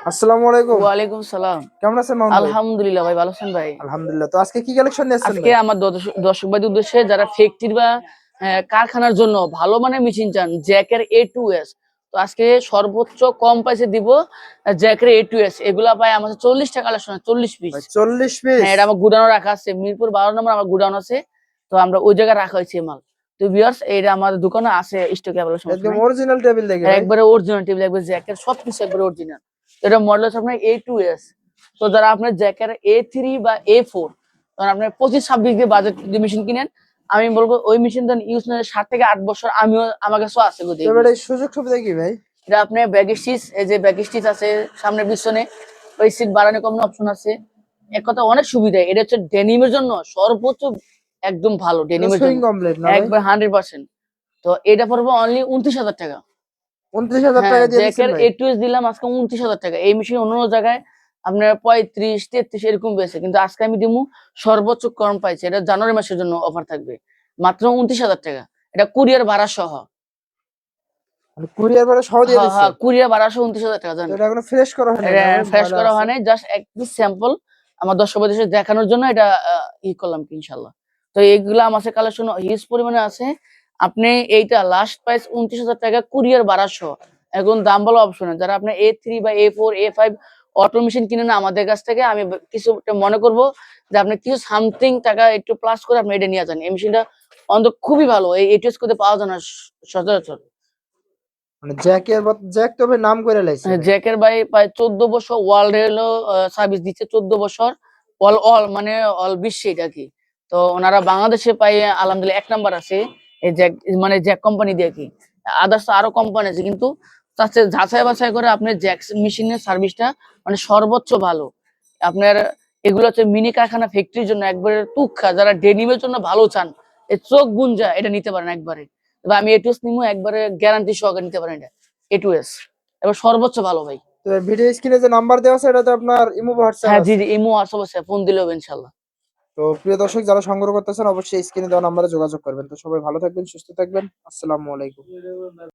আসসালামু আলাইকুম। ওয়ালাইকুম সালাম। কেমন আছেন মামুন আলহামদুলিল্লাহ ভাই ভালো আছেন ভাই? আলহামদুলিল্লাহ। তো আজকে কি কালেকশন নিয়ে আসছেন আজকে আমার দর্শক- ভাইদের উদ্দেশ্যে যারা ফ্যাক্টরি বা কারখানার জন্য ভালো মানে মেশিন চান জ্যাকের এ টু এস তো আজকে সর্বোচ্চ কম প্রাইসে দিব জ্যাকের এ টু এস এগুলা পাই আমাদের চল্লিশ টাকা কালেকশন চল্লিশ পিস 40 পিস হ্যাঁ এটা আমার গুডাউন রাখা আছে মিরপুর বারো নম্বর আমার গুডাউন আছে। তো আমরা ওই জায়গায় রাখা হয়েছে মাল। তো ভিউয়ার্স এইটা আমাদের দোকানে আছে স্টকে একদম অরিজিনাল টেবিল দেখে। একবারে অরিজিনাল টেবিল একবারে জ্যাকের সব কিছু একবারে অরিজিনাল এটা মডেল আছে আপনার এ টু এস তো যারা আপনার জ্যাকের এ থ্রি বা এ ফোর তখন আপনার পঁচিশ ছাব্বিশ দিয়ে বাজেট দিয়ে মেশিন কিনেন আমি বলব ওই মেশিন তো ইউজ না সাত থেকে আট বছর আমিও আমার কাছেও আছে গো তো সুযোগ সুবিধা কি ভাই? এটা আপনার ব্যাগ স্টিচ এই যে ব্যাগ স্টিচ আছে সামনে পিছনে ওই সিট বাড়ানো কমানো অপশন আছে। এক কথা অনেক সুবিধা এটা হচ্ছে ডেনিমের জন্য সর্বোচ্চ একদম ভালো ডেনিমের জন্য। একবার হান্ড্রেড পার্সেন্ট তো এটা পড়বে অনলি উনত্রিশ হাজার টাকা। 29000 টাকা হ্যাঁ, দিয়ে দিচ্ছেন জ্যাকের এ টু দিলাম আজকে উনত্রিশ হাজার টাকা। এই মেশিন অন্য জায়গায় আপনার পঁয়ত্রিশ তেত্রিশ এরকম বেছে কিন্তু আজকে আমি দিমু সর্বোচ্চ কম পাইছি। এটা জানুয়ারি মাসের জন্য অফার থাকবে। মাত্র উনত্রিশ হাজার টাকা। এটা কুরিয়ার ভাড়া সহ। মানে কুরিয়ার পরে সহ দিয়ে দিচ্ছে। হ্যাঁ কুরিয়ার ভাড়া সহ উনত্রিশ হাজার টাকা জানেন? এটা এখনও ফ্রেশ করা হয়নি ফ্রেশ করা হয় জাস্ট এক পিস স্যাম্পল আমার দর্শক দেখানোর জন্য এটা ই করলাম কি ইনশাল্লাহ তো এইগুলা আমার কালেকশন হিউজ পরিমাণে আছে। আপনি এইটা লাস্ট প্রাইস উনত্রিশ হাজার টাকা কুরিয়ার বারোশো এখন দাম বলা অপশন যারা আপনি এ থ্রি বা A four A five auto machine কিনে না আমাদের কাছ থেকে আমি কিছু মনে করব যে আপনি কিছু সামথিং টাকা একটু প্লাস করে আপনি এটা নিয়ে যান। এই মেশিনটা অন্তত খুবই ভালো। এই এটিএস করতে পাওয়া যায় না সচরাচর। মানে জ্যাকের জ্যাক তো নাম করে লাইছে। হ্যাঁ, জ্যাকের ভাই প্রায় চোদ্দ বছর ওয়ার্ল্ড হলো সার্ভিস দিচ্ছে চোদ্দ বছর। অল অল মানে অল বিশ্বে এটা কি। তো ওনারা বাংলাদেশে পাই আলহামদুলিল্লাহ এক নাম্বার আছে। এই জ্যাক মানে জ্যাক কোম্পানি দিয়ে কি? আদার্স আরও কোম্পানি আছে কিন্তু তার যাচাই বাছাই করে আপনার জ্যাক মেশিনের সার্ভিসটা মানে সর্বোচ্চ ভালো। আপনার এগুলো হচ্ছে মিনি কারখানা ফ্যাক্টরির জন্য একবারে তুক্ষা যারা ডেনিমের জন্য ভালো চান এই চোখ গুঞ্জা এটা নিতে পারেন একবারে। এবার আমি এটুএস নিমু একবারে গ্যারান্টি সহকারে নিতে পারেন এটা। এটুএস এবার সর্বোচ্চ ভালো ভাই। ভিডিও স্ক্রিনে যে নাম্বার দেওয়া আছে এটা তো আপনার ইমো হোয়াটসঅ্যাপ হ্যাঁ জি জি ইমো হোয়াটসঅ্যাপ আছে ফোন দিলে হবে ইনশাল্লাহ তো প্রিয় দর্শক, যারা সংগ্রহ করতেছেন, অবশ্যই স্ক্রিনে দেওয়া নাম্বারে যোগাযোগ করবেন। তো সবাই ভালো থাকবেন, সুস্থ থাকবেন। আসসালামু আলাইকুম।